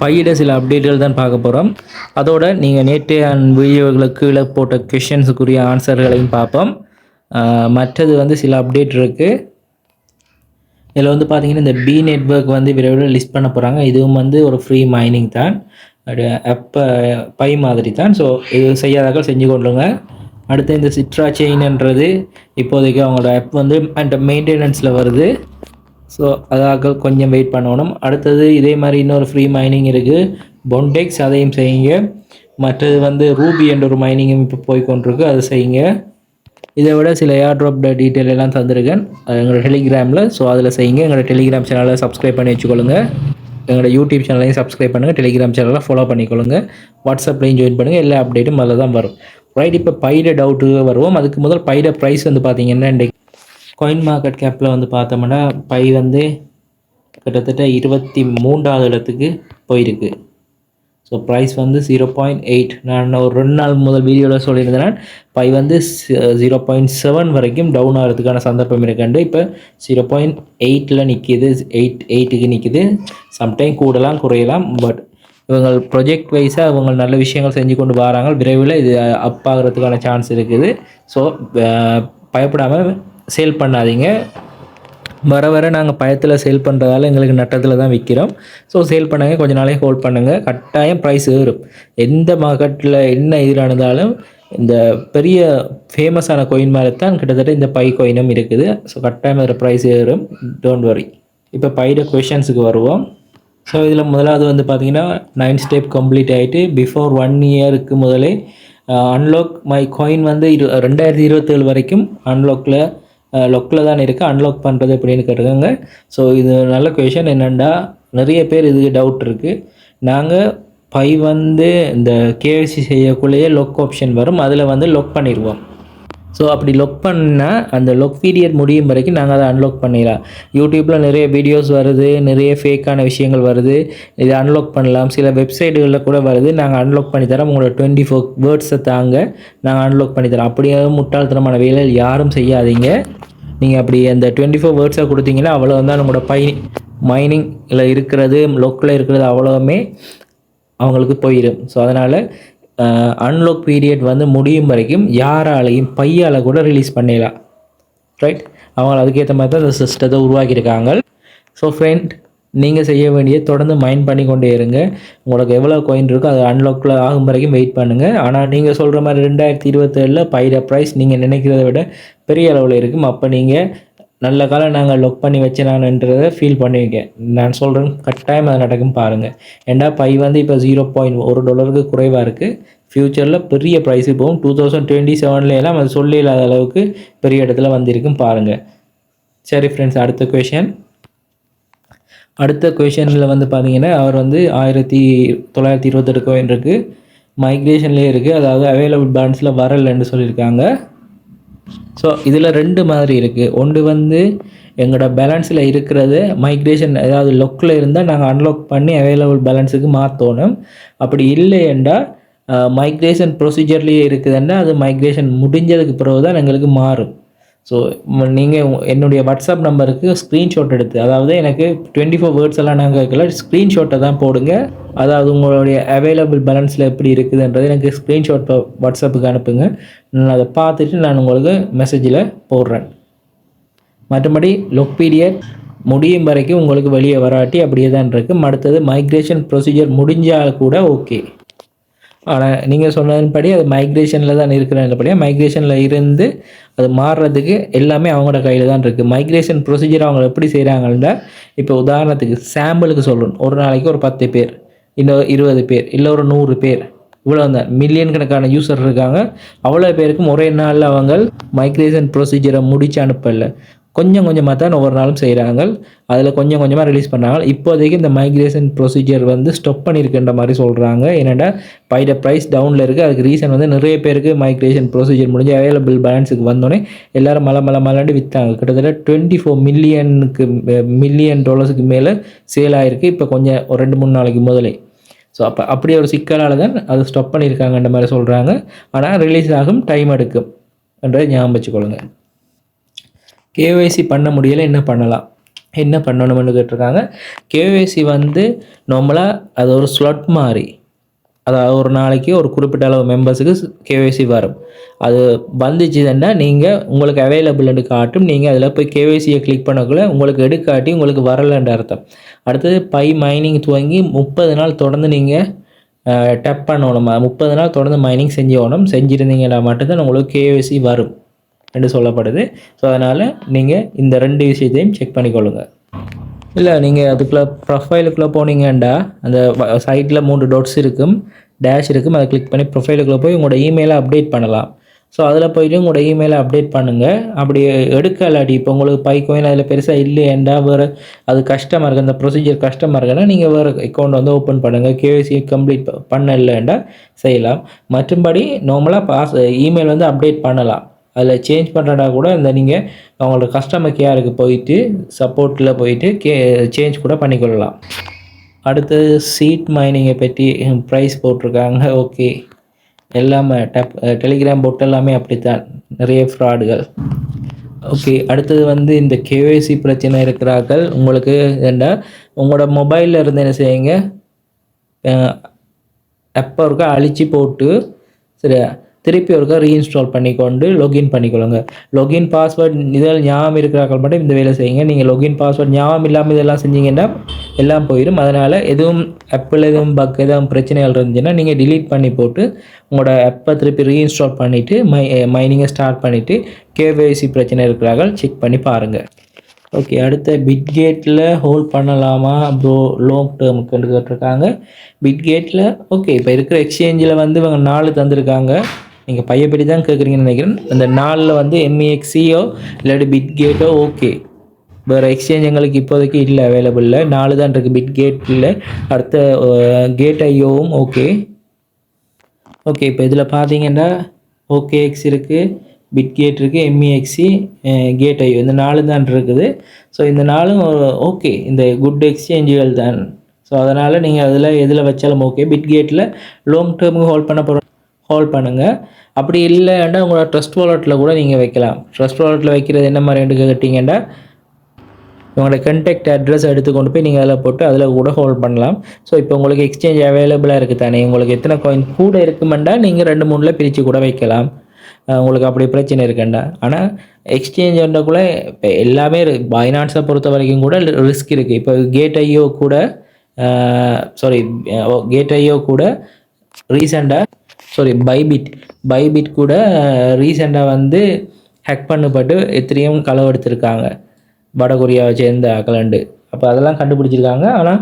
பையிட சில அப்டேட்டுகள் தான் பார்க்க போகிறோம் அதோட நீங்கள் நேற்று வீடியோகளுக்கு கீழே போட்ட கொஷின்ஸுக்குரிய ஆன்சர்களையும் பார்ப்போம். மற்றது வந்து சில அப்டேட் இருக்குது இதில் வந்து பார்த்தீங்கன்னா இந்த பி நெட்வொர்க் வந்து விரைவில் லிஸ்ட் பண்ண போகிறாங்க இதுவும் வந்து ஒரு ஃப்ரீ மைனிங் தான். அப்போ பை மாதிரி தான். ஸோ இது செய்யாதாக்கள் செஞ்சு கொள்ளுங்க அடுத்து இந்த சிட்ரா செயின்ன்றது இப்போதைக்கு அவங்களோட ஆப் வந்து அண்ட் மெயின்டெனன்ஸில் வருது. ஸோ அதாக கொஞ்சம் வெயிட் பண்ணணும். அடுத்தது இதே மாதிரி இன்னொரு ஃப்ரீ மைனிங் இருக்குது பொண்டெக்ஸ் அதையும் செய்யுங்க. மற்றது வந்து ரூபி என்ற ஒரு மைனிங்கும் இப்போ போய் கொண்டிருக்கு. அதை செய்யுங்க. இதை விட சில ஏர் ட்ராப் டீட்டெயில் எல்லாம் தந்திருக்கேன். அது எங்களோட டெலிகிராமில் ஸோ அதில் செய்யுங்க. எங்களோட டெலிகிராம் சேனலை சப்ஸ்கிரைப் பண்ணி வச்சுக்கொள்ளுங்க. எங்களோட யூடியூப் சேனலையும் சப்ஸ்கிரைப் பண்ணுங்கள் டெலிகிராம் சேனலை ஃபாலோ பண்ணிக்கொள்ளுங்க. வாட்ஸ்அப்லையும் ஜாயின் பண்ணுங்கள் எல்லா அப்டேட்டும் அதில் தான் வரும். ரைட் இப்போ பைட டவுட்டு வருவோம். அதுக்கு முதல் பைட ப்ரைஸ் வந்து பார்த்தீங்கன்னா இன்றைக்கு காயின் மார்க்கெட் கேப்பில் வந்து பார்த்தோம்னா பை வந்து கிட்டத்தட்ட இருபத்தி மூன்றாவது இடத்துக்கு போயிருக்கு. ஸோ ப்ரைஸ் வந்து ஜீரோ பாயிண்ட் எயிட் நான் ஒரு ரெண்டு நாள் முதல் வீடியோவில் சொல்லியிருந்தேன். பை வந்து ஜீரோ பாயிண்ட் செவன் வரைக்கும் டவுன் ஆகிறதுக்கான சந்தர்ப்பம் இருக்குண்டு இப்போ ஜீரோ பாயிண்ட் எயிட்டில் நிற்கிது எயிட் எயிட்டுக்கு நிற்கிது சம்டைம் கூடலாம் குறையலாம். பட் இவங்க ப்ரொஜெக்ட் வைஸாக இவங்க நல்ல விஷயங்கள் செஞ்சு கொண்டு வராங்க. விரைவில் இது அப் ஆகிறதுக்கான சான்ஸ் இருக்குது. ஸோ பயப்படாமல் சேல் பண்ணாதீங்க. வர வர நாங்கள் பயத்தில் சேல் பண்ணுறதால எங்களுக்கு நட்டத்தில் தான் விற்கிறோம் ஸோ சேல் பண்ணுங்க கொஞ்ச நாளைக்கு ஹோல்ட் பண்ணுங்கள் கட்டாயம் ப்ரைஸ் ஏறும். எந்த மார்க்கெட்டில் என்ன எதிரானதாலும் இந்த பெரிய ஃபேமஸான கோயின் மாதிரி தான் கிட்டத்தட்ட இந்த பை கோயினும் இருக்குது. ஸோ கட்டாயம் அதில் ப்ரைஸ் ஏறும். டோன்ட் வரி இப்போ பைட கொஷன்ஸுக்கு வருவோம். ஸோ இதில் முதலாவது வந்து பார்த்தீங்கன்னா நைன் ஸ்டெப் கம்ப்ளீட் ஆகிட்டு பிஃபோர் ஒன் இயருக்கு முதலே அன்லாக் மை காயின் வந்து இரு ரெண்டாயிரத்தி இருபத்தேழு வரைக்கும் அன்லாக்கில் லொக்கில் தான் இருக்குது அன்லாக் பண்ணுறது எப்படின்னு கேட்டிருக்காங்க. ஸோ இது நல்ல கொஷன் என்னென்னா நிறைய பேர் இதுக்கு டவுட் இருக்குது நாங்கள் பை வந்து இந்த கேஎஸ்சி செய்யக்குள்ளேயே லொக் ஆப்ஷன் வரும். அதில் வந்து லொக் பண்ணிடுவோம். ஸோ அப்படி லொக் பண்ணால் அந்த லொக் பீரியட் முடியும் வரைக்கும் நாங்கள் அதை அன்லாக் பண்ணிடலாம். யூடியூப்பில் நிறைய வீடியோஸ் வருது நிறைய ஃபேக்கான விஷயங்கள் வருது. இதை அன்லாக் பண்ணலாம். சில வெப்சைட்டுகளில் கூட வருது. நாங்கள் அன்லாக் பண்ணி தரோம். உங்களோட டுவெண்ட்டி ஃபோர் வேர்ட்ஸை தாங்க நாங்கள் அன்லாக் பண்ணி தரோம். அப்படியே முட்டாள்தனமான வேலை யாரும் செய்யாதீங்க. நீங்கள் அப்படி அந்த டுவெண்ட்டி ஃபோர் வேர்ட்ஸை கொடுத்தீங்கன்னா அவ்வளோ தான் உங்களோட பை மைனிங்கில் இருக்கிறது லொக்கில் இருக்கிறது அவ்வளோவுமே அவங்களுக்கு போயிடும். ஸோ அதனால் அன்லாக் பீரியட் வந்து முடியும் வரைக்கும் யாராலையும் பையால் கூட ரிலீஸ் பண்ணிடலாம் ரைட் அவங்க அதுக்கேற்ற மாதிரி தான் இந்த சிஸ்டத்தை உருவாக்கியிருக்காங்க. ஸோ ஃப்ரெண்ட் நீங்கள் செய்ய வேண்டிய தொடர்ந்து மைண்ட் பண்ணி கொண்டே இருங்க. உங்களுக்கு எவ்வளோ கோயின் இருக்கோ அது அன்லாக்கில் ஆகும் வரைக்கும் வெயிட் பண்ணுங்கள் ஆனால் நீங்கள் சொல்கிற மாதிரி ரெண்டாயிரத்தி இருபத்தேழில் பயிர ப்ரைஸ் நீங்கள் நினைக்கிறத விட பெரிய அளவில் இருக்கும். அப்போ நீங்கள் நல்ல காலம் நாங்கள் லொக் பண்ணி வச்சனான்றதை ஃபீல் பண்ணுவீங்க நான் சொல்கிறேன் கட்டாயம் அது நடக்கும் பாருங்கள் ஏண்டா பை வந்து இப்போ ஜீரோ பாயிண்ட் ஒரு டாலருக்கு குறைவாக இருக்குது ஃப்யூச்சரில் பெரிய ப்ரைஸு போகும். டூ தௌசண்ட் டுவெண்ட்டி செவன்லாம் அது சொல்ல இல்லாத அளவுக்கு பெரிய இடத்துல வந்திருக்கும் பாருங்கள் சரி ஃப்ரெண்ட்ஸ் அடுத்த கொஷன் அடுத்த கொஷனில் வந்து பார்த்தீங்கன்னா அவர் வந்து ஆயிரத்தி தொள்ளாயிரத்தி இருபத்தெட்டு கோயின் இருக்குது மைக்ரேஷன்லேயே இருக்குது அதாவது அவைலபிள் பேலன்ஸில் வரலைன்னு சொல்லியிருக்காங்க. ஸோ இதில் ரெண்டு மாதிரி இருக்குது ஒன்று வந்து எங்களோட பேலன்ஸில் இருக்கிறது மைக்ரேஷன் ஏதாவது லொக்கில் இருந்தால் நாங்கள் அன்லாக் பண்ணி அவைலபிள் பேலன்ஸுக்கு மாற்றணும் அப்படி இல்லையெண்டா மைக்ரேஷன் ப்ரொசீஜர்லேயே இருக்குதுன்னா அது மைக்ரேஷன் முடிஞ்சதுக்கு பிறகு தான் எங்களுக்கு மாறும். ஸோ நீங்கள் என்னுடைய வாட்ஸ்அப் நம்பருக்கு ஸ்க்ரீன்ஷாட் எடுத்து அதாவது எனக்கு டுவெண்ட்டி ஃபோர் வேர்ட்ஸ் எல்லாம் நாங்கள் கேட்கல ஸ்க்ரீன்ஷாட்டை தான் போடுங்க. அதாவது உங்களுடைய அவைலபிள் பேலன்ஸில் எப்படி இருக்குதுன்றது எனக்கு ஸ்க்ரீன்ஷாட் வாட்ஸ்அப்புக்கு அனுப்புங்க. நான் அதை பார்த்துட்டு நான் உங்களுக்கு மெசேஜில் போடுறேன். மற்றபடி லொக் பீரியட் முடியும் வரைக்கும் உங்களுக்கு வெளியே வராட்டி அப்படியே தான் இருக்குது அடுத்தது மைக்ரேஷன் ப்ரொசீஜர் முடிஞ்சால் கூட ஓகே ஆனால் நீங்கள் சொன்னதன்படி அது மைக்ரேஷனில் தான் இருக்கிறபடியாக மைக்ரேஷனில் இருந்து அது மாறுறதுக்கு எல்லாமே அவங்களோட கையில் தான் இருக்குது மைக்ரேஷன் ப்ரொசீஜர் அவங்க எப்படி செய்கிறாங்கன்னா இப்போ உதாரணத்துக்கு சாம்பிளுக்கு சொல்லணும் ஒரு நாளைக்கு ஒரு பத்து பேர் இன்னும் இருபது பேர் இல்லை ஒரு நூறு பேர் இவ்வளோ தான் மில்லியன் கணக்கான யூசர் இருக்காங்க. அவ்வளோ பேருக்கும் ஒரே நாளில் அவங்க மைக்ரேஷன் ப்ரொசீஜரை முடிச்சு அனுப்பலை. கொஞ்சம் கொஞ்சமாக தான் ஒவ்வொரு நாளும் செய்கிறாங்க அதில் கொஞ்சம் கொஞ்சமாக ரிலீஸ் பண்ணாங்க. இப்போதைக்கு இந்த மைக்ரேஷன் ப்ரொசீஜர் வந்து ஸ்டப் பண்ணியிருக்கின்ற மாதிரி சொல்கிறாங்க ஏன்னா பைட ப்ரைஸ் டவுனில் இருக்குது அதுக்கு ரீசன் வந்து நிறைய பேருக்கு மைக்ரேஷன் ப்ரொசீஜர் முடிஞ்சு அவைலபிள் பேலன்ஸுக்கு வந்தோடனே எல்லோரும் மலை மலை மலாண்டு விற்றாங்க கிட்டத்தட்ட டுவெண்ட்டி ஃபோர் மில்லியனுக்கு மில்லியன் டாலர்ஸுக்கு மேலே சேல் ஆகிருக்கு இப்போ கொஞ்சம் ஒரு ரெண்டு மூணு நாளைக்கு முதலே. ஸோ அப்போ அப்படி ஒரு சிக்கலால் தான் அது ஸ்டப் பண்ணியிருக்காங்கன்ற மாதிரி சொல்கிறாங்க ஆனால் ரிலீஸ் ஆகும் டைம் எடுக்கும். என்றதை ஞாபகம் வச்சுக்கொள்ளுங்க. கேஒய்சி பண்ண முடியலை என்ன பண்ணலாம்? என்ன பண்ணணும்னு கேட்டிருக்காங்க. கேஒய்சி வந்து நார்மலாக அது ஒரு ஸ்லாட் மாதிரி அதாவது ஒரு நாளைக்கு ஒரு குறிப்பிட்ட அளவு மெம்பர்ஸுக்கு கேஒய்சி வரும். அது வந்துச்சுன்னா நீங்கள் உங்களுக்கு அவைலபிள்னு காட்டும் நீங்கள் அதில் போய் கேஒய்சியை கிளிக் பண்ணக்குள்ளே உங்களுக்கு எடுக்காட்டி உங்களுக்கு வரலன்ற அர்த்தம். அடுத்தது பை மைனிங் துவங்கி முப்பது நாள் தொடர்ந்து நீங்கள் டப் பண்ணணும்? முப்பது நாள் தொடர்ந்து மைனிங் செஞ்சு செஞ்சுருந்தீங்கன்னா மட்டும்தான் உங்களுக்கு கேஒய்சி வரும். என்று சொல்லப்படுது. ஸோ அதனால் நீங்கள் இந்த ரெண்டு விஷயத்தையும் செக் பண்ணிக்கொள்ளுங்க. இல்லை நீங்கள் அதுக்குள்ளே ப்ரொஃபைலுக்குள்ளே போனீங்கண்டா அந்த சைட்டில் மூன்று டோட்ஸ் இருக்கும் டேஷ் இருக்கும் அதை கிளிக் பண்ணி ப்ரொஃபைலுக்குள்ளே போய் உங்களோட இமெயிலை அப்டேட் பண்ணலாம். ஸோ அதில் போயிட்டு உங்களோட இமெயிலை அப்டேட் பண்ணுங்கள் அப்படி எடுக்கலாடி இப்போ உங்களுக்கு பைக்கோயின் அதில் பெருசாக இல்லையேண்டா வேறு அது கஷ்டமாக இருக்குது அந்த ப்ரொசீஜர் கஷ்டமாக இருக்குன்னா நீங்கள் வேறு அக்கௌண்ட் வந்து ஓப்பன் பண்ணுங்கள் கேஒய்சி கம்ப்ளீட் பண்ண இல்லைண்டா செய்யலாம். மற்றும்படி நார்மலாக பாஸ் இமெயில் வந்து அப்டேட் பண்ணலாம். அதில் சேஞ்ச் பண்ணுறனா கூட இந்த நீங்கள் அவங்களோட கஸ்டமர் கேருக்கு போயிட்டு சப்போர்ட்டில் போயிட்டு கே சேஞ்ச் கூட பண்ணிக்கொள்ளலாம். அடுத்தது சீட் மைனிங்கை பற்றி ப்ரைஸ் போட்டிருக்காங்க. ஓகே எல்லாமே டப் டெலிகிராம் போட் எல்லாமே அப்படித்தான். நிறைய ஃப்ராடுகள் ஓகே அடுத்தது வந்து இந்த கேஒய்சி பிரச்சனை இருக்கிறார்கள். உங்களுக்கு ஏண்டா உங்களோட மொபைலில் இருந்து என்ன செய்யுங்க அப்போ இருக்கோ அழிச்சு போட்டு சரியா? திருப்பி ஒருக்கா ரீஇன்ஸ்டால் பண்ணிக்கொண்டு லொகின் பண்ணிக்கொள்ளுங்க. லொகின் பாஸ்வேர்ட் இதில் ஞாபகம் இருக்கிறார்கள் மட்டும் இந்த வேலை செய்யுங்க. நீங்கள் லொகின் பாஸ்வேர்ட் ஞாபகம் இல்லாமல் இதெல்லாம் செஞ்சீங்கன்னா எல்லாம் போயிடும். அதனால் எதுவும் ஆப்பில் எதுவும் பக் எதுவும் பிரச்சனைகள் இருந்துச்சுன்னா நீங்கள் டிலீட் பண்ணி போட்டு உங்களோட ஆப்பை திருப்பி ரீஇன்ஸ்டால் பண்ணிவிட்டு மை மைனிங்கை ஸ்டார்ட் பண்ணிவிட்டு கேவைசி பிரச்சனை இருக்கிறார்கள் செக் பண்ணி பாருங்கள் ஓகே அடுத்த பிட்கேட்டில் ஹோல்ட் பண்ணலாமா? ப்ரோ லாங் டேர்முக்கு கேட்டிருக்காங்க பிட்கேட்டில் ஓகே இப்போ இருக்கிற எக்ஸ்சேஞ்சில் வந்து இவங்க நாலு தந்திருக்காங்க. நீங்கள் பையப்படி தான் கேட்குறீங்கன்னு நினைக்கிறேன். அந்த நாளில் வந்து எம்இஎக்ஸியோ இல்லாட்டி பிட் கேட்டோ ஓகே வேறு எக்ஸ்சேஞ்ச் எங்களுக்கு இப்போதைக்கு இல்லை அவைலபிளில் நாலு தான் இருக்குது பிட்கேட் இல்லை அடுத்த கேட் ஐயோவும் ஓகே ஓகே இப்போ இதில் பார்த்தீங்கன்னா ஓகே எக்ஸ் இருக்குது பிட் கேட் இருக்குது எம்இஎக்ஸி கேட் ஐயோ eh, இந்த நாலு தான் இருக்குது. ஸோ இந்த நாளும் ஓகே இந்த குட் எக்ஸ்சேஞ்சுகள் தான். ஸோ அதனால் நீங்கள் அதில் எதில் வச்சாலும் ஓகே பிட் கேட்டில் லாங் டேர்முக்கு ஹோல்ட் பண்ண போகிற ஹோல்ட் பண்ணுங்கள் அப்படி இல்லைன்னா உங்களோட ட்ரஸ்ட் வாலெட்டில் கூட நீங்கள் வைக்கலாம். ட்ரஸ்ட் வாலெட்டில் வைக்கிறது என்ன மாதிரி கேட்டிங்கன்னா உங்களோட கண்டெக்ட் அட்ரஸ் எடுத்து கொண்டு போய் நீங்கள் அதில் போட்டு அதில் கூட ஹோல்ட் பண்ணலாம். ஸோ இப்போ உங்களுக்கு எக்ஸ்சேஞ்ச் அவைலபிளாக இருக்குது தானே. உங்களுக்கு எத்தனை காயின் கூட இருக்குமெண்டா நீங்கள் ரெண்டு மூணில் பிரித்து கூட வைக்கலாம். உங்களுக்கு அப்படி பிரச்சனை இருக்குண்டா. ஆனால் எக்ஸ்சேஞ்சுன்றக்குள்ளே இப்போ எல்லாமே பைனான்ஸை பொறுத்த வரைக்கும் கூட ரிஸ்க் இருக்குது இப்போ கேட் ஐயோ கூட சாரி கேட் ஐயோ கூட ரீசெண்டாக சாரி பைபிட் பைபிட் கூட ரீசெண்டாக வந்து ஹேக் பண்ணப்பட்டு எத்திரியும் களவெடுத்திருக்காங்க வடகொரியாவை சேர்ந்த அகலண்டு. அப்போ அதெல்லாம் கண்டுபிடிச்சிருக்காங்க. ஆனால்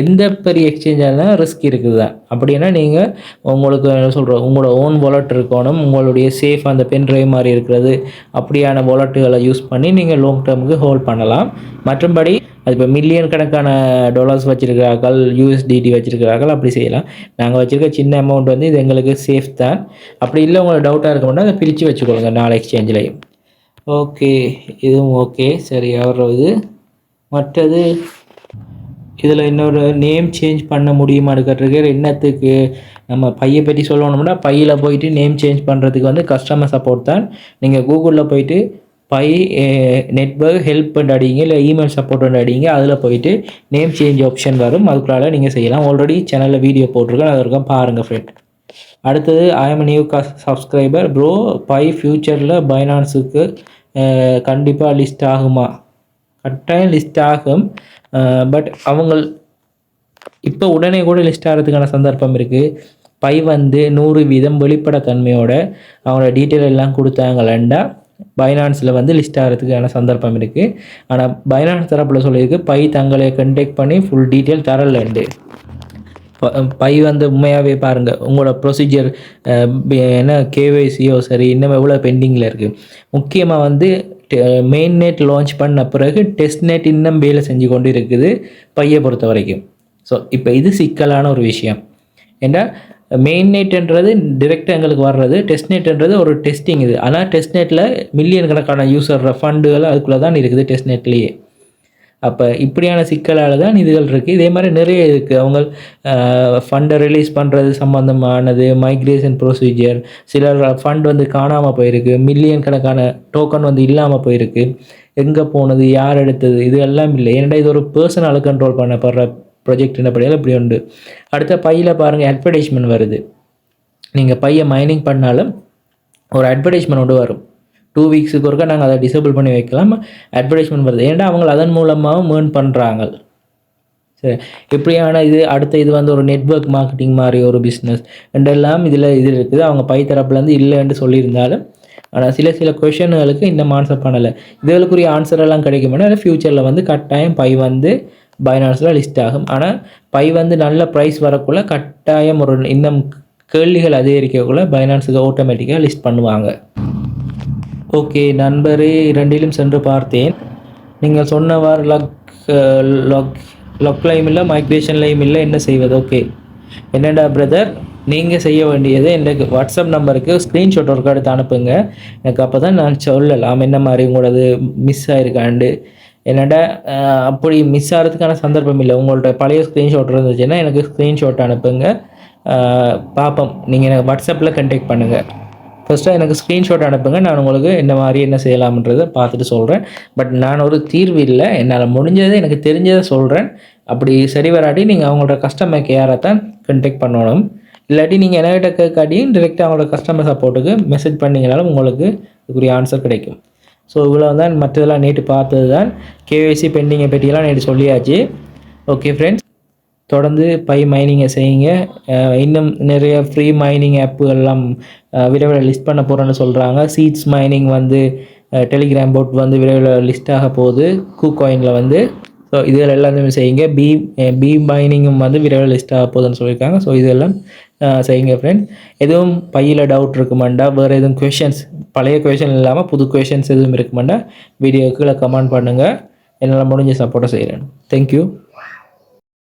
எந்த பெரிய எக்ஸ்சேஞ்சாக இருந்தாலும் ரிஸ்க் இருக்குது தான் அப்படின்னா நீங்கள் உங்களுக்கு என்ன சொல்கிறோம் உங்களோட ஓன் வாலெட் இருக்கணும் உங்களுடைய சேஃப் அந்த பென் ட்ரைவ் மாதிரி இருக்கிறது அப்படியான வாலெட்டுகளை யூஸ் பண்ணி நீங்கள் லாங் டேர்முக்கு ஹோல்ட் பண்ணலாம். மற்றபடி அது இப்போ மில்லியன் கணக்கான டாலர்ஸ் வச்சுருக்கிறார்கள் யூஎஸ்டிடி வச்சுருக்கிறார்கள் அப்படி செய்யலாம். நாங்கள் வச்சுருக்க சின்ன அமௌண்ட் வந்து இது எங்களுக்கு சேஃப் தான். அப்படி இல்லை உங்களுக்கு டவுட்டாக இருக்க அதை பிரித்து வச்சுக்கொள்ளுங்க நாலு எக்ஸ்சேஞ்சிலையும் ஓகே இதுவும் ஓகே சரி இது மற்றது இதில் இன்னொரு நேம் சேஞ்ச் பண்ண முடியுமான்னு கேட்டிருக்காரு என்னத்துக்கு? நம்ம பையை பற்றி சொல்லணும்னா பையில் போயிட்டு நேம் சேஞ்ச் பண்ணுறதுக்கு வந்து கஸ்டமர் சப்போர்ட் தான். நீங்கள் கூகுளில் போயிட்டு பை நெட்ஒர்க் ஹெல்ப் அடிங்க இல்லை இமெயில் சப்போர்ட் அடிங்க அதில் போயிட்டு நேம் சேஞ்ச் ஆப்ஷன் வரும். அதுக்குள்ளால நீங்கள் செய்யலாம். ஆல்ரெடி சேனலில் வீடியோ போட்டிருக்கேன். அது வரைக்கும் பாருங்கள் ஃப்ரெண்ட் அடுத்தது I'm new subscriber bro Pi ஃப்யூச்சரில் பைனான்ஸுக்கு கண்டிப்பாக லிஸ்ட் ஆகுமா? கட்டாயம் லிஸ்ட் ஆகும். பட் அவங்க இப்போ உடனே கூட லிஸ்ட் ஆகிறதுக்கான சந்தர்ப்பம் இருக்குது பை வந்து நூறு வீதம் வெளிப்படத்தன்மையோட அவங்களோட டீட்டெயில் எல்லாம் கொடுத்தாங்களேண்டா பைனான்ஸில் வந்து லிஸ்ட் ஆகிறதுக்கான சந்தர்ப்பம் இருக்குது ஆனால் பைனான்ஸ் தரப்பில் சொல்லியிருக்கு பை தங்களை கண்டெக்ட் பண்ணி ஃபுல் டீட்டெயில் தரலண்டு பை வந்து உண்மையாகவே பாருங்கள் உங்களோட ப்ரொசீஜர் என்ன கேவைசியோ சரி இன்னும் எவ்வளோ பெண்டிங்கில் இருக்குது முக்கியமாக வந்து மெயின் நெட் லான்ச் பண்ண பிறகு டெஸ்ட் நெட் இன்னும் வேலை செஞ்சு கொண்டு இருக்குது பையை பொறுத்த வரைக்கும். ஸோ இப்போ இது சிக்கலான ஒரு விஷயம். ஏன்னா மெயின் நெட்ன்றது டிரெக்டாக எங்களுக்கு வர்றது டெஸ்ட் நெட்ன்றது ஒரு டெஸ்டிங் இது. ஆனால் டெஸ்ட் நெட்டில் மில்லியன் கணக்கான யூசர் ஃபண்டுகள் அதுக்குள்ளே தான் இருக்குது டெஸ்ட் நெட்லேயே அப்போ இப்படியான சிக்கலால் தான் இதுகள் இருக்குது இதே மாதிரி நிறைய இருக்குது அவங்க ஃபண்டை ரிலீஸ் பண்ணுறது சம்மந்தமானது மைக்ரேஷன் ப்ரொசீஜர் சிலர் ஃபண்ட் வந்து காணாமல் போயிருக்கு. மில்லியன் கணக்கான டோக்கன் வந்து இல்லாமல் போயிருக்கு. எங்கே போனது யார் எடுத்தது இது எல்லாம் இல்லை. ஏன்னா இது ஒரு பர்சனால் கண்ட்ரோல் பண்ணப்படுற ப்ரொஜெக்ட் என்னப்படியால் இப்படி உண்டு. அடுத்த பையில் பாருங்கள் அட்வர்டைஸ்மெண்ட் வருது. நீங்கள் பையை மைனிங் பண்ணாலும் ஒரு அட்வர்டைஸ்மெண்ட் ஒன்று வரும். டூ வீக்ஸுக்கு ஒருக்கா நாங்கள் அதை டிசேபிள் பண்ணி வைக்கலாம். அட்வர்டைஸ்மெண்ட் வருது. ஏன்னா அவங்க அதன் மூலமாகவும் மேர்ன் பண்ணுறாங்க சரி. இப்படியான இது? அடுத்த இது வந்து ஒரு நெட்வொர்க் மார்க்கெட்டிங் மாதிரி ஒரு பிஸ்னஸ் ரெண்டெல்லாம் இதில் இது இருக்குது. அவங்க பை தரப்புலேருந்து இல்லைன்னு சொல்லியிருந்தாலும் ஆனால் சில சில கொஷனுகளுக்கு இந்த ஆன்சர் பண்ணலை. இதுகளுக்குரிய ஆன்சர் எல்லாம் கிடைக்கும்னா ஃப்யூச்சரில் வந்து கட்டாயம் பை வந்து பைனான்ஸில் லிஸ்ட் ஆகும். ஆனால் பை வந்து நல்ல ப்ரைஸ் வரக்குள்ள கட்டாயம் ஒரு இன்னும் கேள்விகள் அதிகரிக்கக்குள்ள பைனான்ஸுக்கு ஆட்டோமேட்டிக்காக லிஸ்ட் பண்ணுவாங்க. ஓகே நண்பரே இரண்டிலும் சென்று பார்த்தேன். நீங்கள் சொன்னவார் லக் லக் லக்லையும் இல்லை மைக்ரேஷன்லையும் இல்லை என்ன செய்வது? ஓகே. என்னடா பிரதர் நீங்கள் செய்ய வேண்டியது எனக்கு வாட்ஸ்அப் நம்பருக்கு ஸ்க்ரீன்ஷாட் ஒர்க் எடுத்து அனுப்புங்க. எனக்கு அப்போ தான் நான் சொல்லலாம் என்ன மாதிரி உங்களோடது மிஸ் ஆயிருக்காண்டு. என்னடா அப்படி மிஸ் ஆகிறதுக்கான சந்தர்ப்பம் இல்லை. உங்கள்ட்ட பழைய ஸ்க்ரீன்ஷாட் இருந்துச்சுன்னா எனக்கு ஸ்க்ரீன்ஷாட் அனுப்புங்க. அஹ், பார்ப்போம் நீங்கள் எனக்கு வாட்ஸ்அப்பில் கண்டெக்ட் பண்ணுங்கள் ஃபஸ்ட்டாக எனக்கு ஸ்க்ரீன்ஷாட் அனுப்புங்க. நான் உங்களுக்கு என்ன மாதிரி என்ன செய்யலாம்ன்றதை பார்த்துட்டு சொல்கிறேன் பட் நான் ஒரு தீர்வு இல்லை. என்னால் முடிஞ்சதை எனக்கு தெரிஞ்சதை சொல்கிறேன் அப்படி சரி வராட்டி நீங்கள் அவங்களோட கஸ்டமர் கேரை தான் கண்டெக்ட் பண்ணணும். இல்லாட்டி நீங்கள் என்கிட்ட கேட்காட்டியும் டிரெக்டாக அவங்களோட கஸ்டமர் சப்போர்ட்டுக்கு மெசேஜ் பண்ணிங்கனாலும் உங்களுக்கு இதுக்குரிய ஆன்சர் கிடைக்கும். ஸோ இவ்வளோ தான் மற்றதெல்லாம் நேற்று பார்த்தது தான் கேஒய்சி பெண்டிங்கை பற்றியெல்லாம் நேற்று சொல்லியாச்சு. ஓகே ஃப்ரெண்ட்ஸ் தொடர்ந்து பை மைனிங்கை செய்யுங்க. இன்னும் நிறைய ஃப்ரீ மைனிங் ஆப்புகள்லாம் விரைவில் லிஸ்ட் பண்ண போகிறேன்னு சொல்கிறாங்க சீட்ஸ் மைனிங் வந்து டெலிகிராம் போட் வந்து விரைவில் லிஸ்ட் ஆக போகுது. கூகாயினில் வந்து. ஸோ இதில் எல்லாத்தையுமே செய்யுங்க. பி பி மைனிங்கும் வந்து விரைவில் லிஸ்ட் ஆக போகுதுன்னு சொல்லியிருக்காங்க. ஸோ இதெல்லாம் செய்யுங்க ஃப்ரெண்ட் எதுவும் பையில் டவுட் இருக்குமாண்டா? வேறு எதுவும் கொஷின்ஸ் பழைய கொஷின் இல்லாமல் புது கொஷின்ஸ் எதுவும் இருக்குமாண்டா? வீடியோக்குள்ளே கமெண்ட் பண்ணுங்கள் என்னால் முடிஞ்ச சப்போர்ட்டை செய்கிறேன் தேங்க்யூ